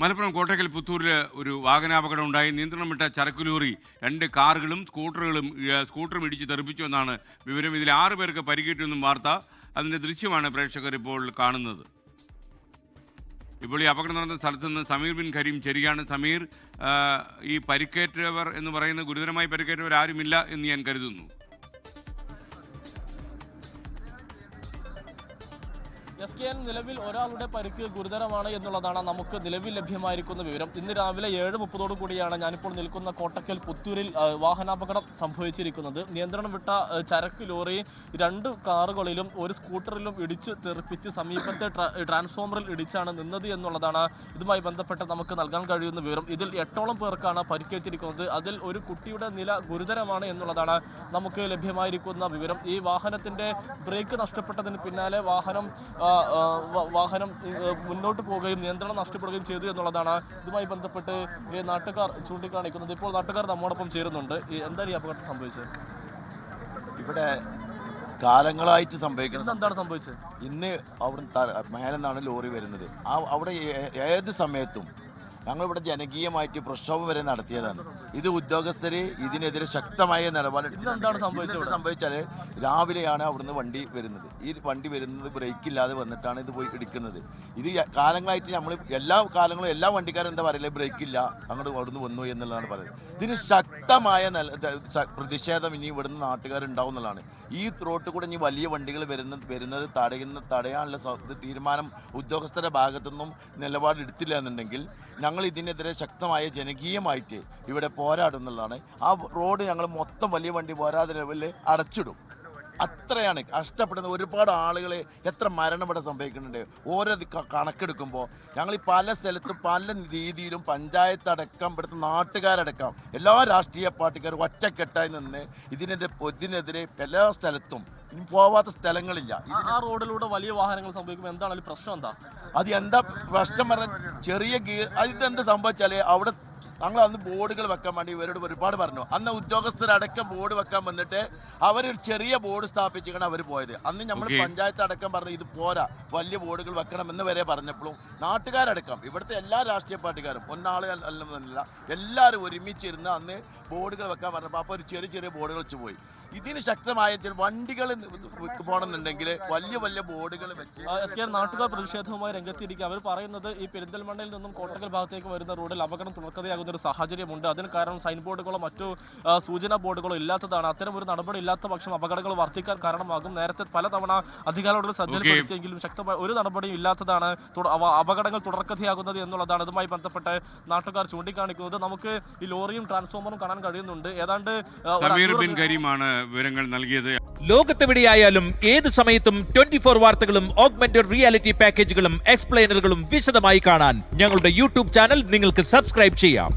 മലപ്പുറം കോട്ടക്കൽ പുത്തൂരിൽ ഒരു വാഹനാപകടം ഉണ്ടായി. നിയന്ത്രണം വിട്ട ചരക്കുലൂറി രണ്ട് കാറുകളും സ്കൂട്ടറുകളും സ്കൂട്ടറും ഇടിച്ച് തെറിപ്പിച്ചു എന്നാണ് വിവരം. ഇതിൽ ആറ് പേർക്ക് പരിക്കേറ്റുമെന്നും വാർത്ത. അതിന്റെ ദൃശ്യമാണ് പ്രേക്ഷകർ ഇപ്പോൾ കാണുന്നത്. ഇപ്പോൾ ഈ അപകടം നടന്ന സ്ഥലത്ത് നിന്ന് സമീർ ബിൻ കരീം ചെരിയാണ്. സമീർ ഈ പരിക്കേറ്റവർ എന്ന് പറയുന്ന ഗുരുതരമായി പരിക്കേറ്റവർ ആരുമില്ല എന്ന് ഞാൻ കരുതുന്നു. എസ് കെ എൻ നിലവിൽ ഒരാളുടെ പരിക്ക് ഗുരുതരമാണ് എന്നുള്ളതാണ് നമുക്ക് നിലവിൽ ലഭ്യമായിരിക്കുന്ന വിവരം. ഇന്ന് രാവിലെ ഏഴ് മുപ്പതോടു കൂടിയാണ് ഞാനിപ്പോൾ നിൽക്കുന്ന കോട്ടക്കൽ പുത്തൂരിൽ വാഹനാപകടം സംഭവിച്ചിരിക്കുന്നത്. നിയന്ത്രണം വിട്ട ചരക്ക് ലോറി രണ്ട് കാറുകളിലും ഒരു സ്കൂട്ടറിലും ഇടിച്ചു തെറിപ്പിച്ച് സമീപത്തെ ട്രാ- ട്രാൻസ്ഫോമറിൽ ഇടിച്ചാണ് നിന്നത് എന്നുള്ളതാണ് ഇതുമായി ബന്ധപ്പെട്ട് നമുക്ക് നൽകാൻ കഴിയുന്ന വിവരം. ഇതിൽ എട്ടോളം പേർക്കാണ് പരിക്കേറ്റിരിക്കുന്നത്. അതിൽ ഒരു കുട്ടിയുടെ നില ഗുരുതരമാണ് എന്നുള്ളതാണ് നമുക്ക് ലഭ്യമായിരിക്കുന്ന വിവരം. ഈ വാഹനത്തിന്റെ ബ്രേക്ക് നഷ്ടപ്പെട്ടതിന് പിന്നാലെ വാഹനം വാഹനം മുന്നോട്ട് പോവുകയും നിയന്ത്രണം നഷ്ടപ്പെടുകയും ചെയ്തു എന്നുള്ളതാണ് ഇതുമായി ബന്ധപ്പെട്ട് ഈ നാട്ടുകാർ ചൂണ്ടിക്കാണിക്കുന്നത്. ഇപ്പോൾ നാട്ടുകാർ നമ്മോടൊപ്പം ചേരുന്നുണ്ട്. എന്താണ് ഈ അപകടം സംഭവിച്ചത്? ഇവിടെ കാലങ്ങളായിട്ട് സംഭവിക്കുന്നത് എന്താണ് സംഭവിച്ചത്? ഇന്ന് അവിടെ മേലെന്നാണ് ലോറി വരുന്നത്. ആ അവിടെ ഏത് സമയത്തും ഞങ്ങളിവിടെ ജനകീയമായിട്ട് പ്രക്ഷോഭം വരെ നടത്തിയതാണ്. ഇത് ഉദ്യോഗസ്ഥര് ഇതിനെതിരെ ശക്തമായ നിലപാടെടുത്തു ഇന്ന് എന്താണ് സംഭവിച്ചത്? സംഭവിച്ചാൽ രാവിലെയാണ് അവിടുന്ന് വണ്ടി വരുന്നത്. ഈ വണ്ടി വരുന്നത് ബ്രേക്ക് ഇല്ലാതെ വന്നിട്ടാണ് ഇത് പോയി ഇടിക്കുന്നത് ഇത് കാലങ്ങളായിട്ട് നമ്മൾ എല്ലാ കാലങ്ങളും എല്ലാ വണ്ടിക്കാരും എന്താ പറയല്ലേ ബ്രേക്ക് ഇല്ല അങ്ങോട്ട് അവിടുന്ന് വന്നു എന്നുള്ളതാണ് പറയുന്നത്. ഇതിന് ശക്തമായ നില പ്രതിഷേധം ഇനി ഇവിടുന്ന് നാട്ടുകാരുണ്ടാവും എന്നുള്ളതാണ്. ഈ ത്രോട്ട് കൂടെ ഇനി വലിയ വണ്ടികൾ വരുന്ന വരുന്നത് തടയുന്ന തടയാനുള്ള തീരുമാനം ഉദ്യോഗസ്ഥരുടെ ഭാഗത്തുനിന്നും നിലപാടെടുത്തില്ല എന്നുണ്ടെങ്കിൽ ഞങ്ങൾ ഇതിനെതിരെ ശക്തമായ ജനകീയമായിട്ട് ഇവിടെ പോരാടും എന്നുള്ളതാണ് ആ റോഡ് ഞങ്ങൾ മൊത്തം വലിയ വണ്ടി പോരാതെ ലെവലിൽ അടച്ചിടും. അത്രയാണ്. കഷ്ടപ്പെടുന്ന ഒരുപാട് ആളുകൾ എത്ര മരണം ഇവിടെ സംഭവിക്കുന്നുണ്ട്. ഓരോ കണക്കെടുക്കുമ്പോൾ ഞങ്ങൾ ഈ പല സ്ഥലത്തും പല രീതിയിലും പഞ്ചായത്ത് അടക്കം ഇവിടുത്തെ നാട്ടുകാരടക്കം എല്ലാ രാഷ്ട്രീയ പാർട്ടിക്കാരും ഒറ്റക്കെട്ടായി നിന്ന് ഇതിനെതിരെ ഇതിനെതിരെ എല്ലാ സ്ഥലത്തും പോവാത്ത സ്ഥലങ്ങളില്ല. ആ- റോഡിലൂടെ വലിയ വാഹനങ്ങൾ സംഭവിക്കുമ്പോൾ എന്താണ് പ്രശ്നം എന്താ? അത് എന്താ പ്രശ്നം പറഞ്ഞാൽ ചെറിയ ഗീർ എന്താ സംഭവിച്ചാൽ അവിടെ ഞങ്ങൾ അന്ന് ബോർഡുകൾ വെക്കാൻ വേണ്ടി ഇവരോട് ഒരുപാട് പറഞ്ഞു. അന്ന് ഉദ്യോഗസ്ഥരടക്കം ബോർഡ് വെക്കാൻ വന്നിട്ട് അവരൊരു ചെറിയ ബോർഡ് സ്ഥാപിച്ചിട്ടാണ് അവർ പോയത്. അന്ന് നമ്മൾ പഞ്ചായത്ത് അടക്കം പറഞ്ഞു ഇത് പോരാ വലിയ ബോർഡുകൾ വെക്കണം എന്ന് വരെ പറഞ്ഞപ്പോഴും നാട്ടുകാരടക്കം ഇവിടുത്തെ എല്ലാ രാഷ്ട്രീയ പാർട്ടിക്കാരും ഒന്നാൾ അല്ലെന്നല്ല എല്ലാവരും ഒരുമിച്ചിരുന്ന് അന്ന് ബോർഡുകൾ വെക്കാൻ പറഞ്ഞപ്പോൾ അപ്പോൾ ഒരു ചെറിയ ചെറിയ ബോർഡുകൾ വെച്ച് പോയി. ഇതിന് ശക്തമായ വണ്ടികൾ പോകണമെന്നുണ്ടെങ്കിൽ വലിയ വലിയ ബോർഡുകൾ വെച്ച് എസ് കെ നാട്ടുകാർ പ്രതിഷേധവുമായി രംഗത്തിരിക്കുക അവർ പറയുന്നത് ഈ പെരിന്തൽമണ്ണയിൽ നിന്നും കോട്ടക്കൽ ഭാഗത്തേക്ക് വരുന്ന റോഡിൽ അപകടം തുടർക്കഥയാകുന്ന. ഒരു സാഹചര്യമുണ്ട്. അതിന് കാരണം സൈൻ ബോർഡുകളോ മറ്റു സൂചന ബോർഡുകളോ ഇല്ലാത്തതാണ്. അത്തരം ഒരു നടപടി ഇല്ലാത്ത പക്ഷം അപകടങ്ങൾ വർദ്ധിക്കാൻ കാരണമാകും. നേരത്തെ പലതവണ അധികാരികളോട് ശ്രദ്ധയിൽപ്പെടുത്തിയെങ്കിലും ശക്തമായ ഒരു നടപടിയും ഇല്ലാത്തതാണ് അപകടങ്ങൾ തുടർക്കഥയാകുന്നത് എന്നുള്ളതാണ് ഇതുമായി ബന്ധപ്പെട്ട് നാട്ടുകാർ ചൂണ്ടിക്കാണിക്കുന്നത്. നമുക്ക് ഈ ലോറിയും ട്രാൻസ്ഫോമറും കാണാൻ കഴിയുന്നുണ്ട്. ഏതാണ്ട് കരീമാണ് വിവരങ്ങൾ നൽകിയത്. ലോകത്തെവിടെയായാലും ഏത് സമയത്തും ട്വന്റി ഫോർ വാർത്തകളും ഓഗ്മെന്റഡ് റിയാലിറ്റി പാക്കേജുകളും എക്സ്പ്ലെയിനറുകളും വിശദമായി കാണാൻ ഞങ്ങളുടെ യൂട്യൂബ് ചാനൽ നിങ്ങൾക്ക് സബ്സ്ക്രൈബ് ചെയ്യാം.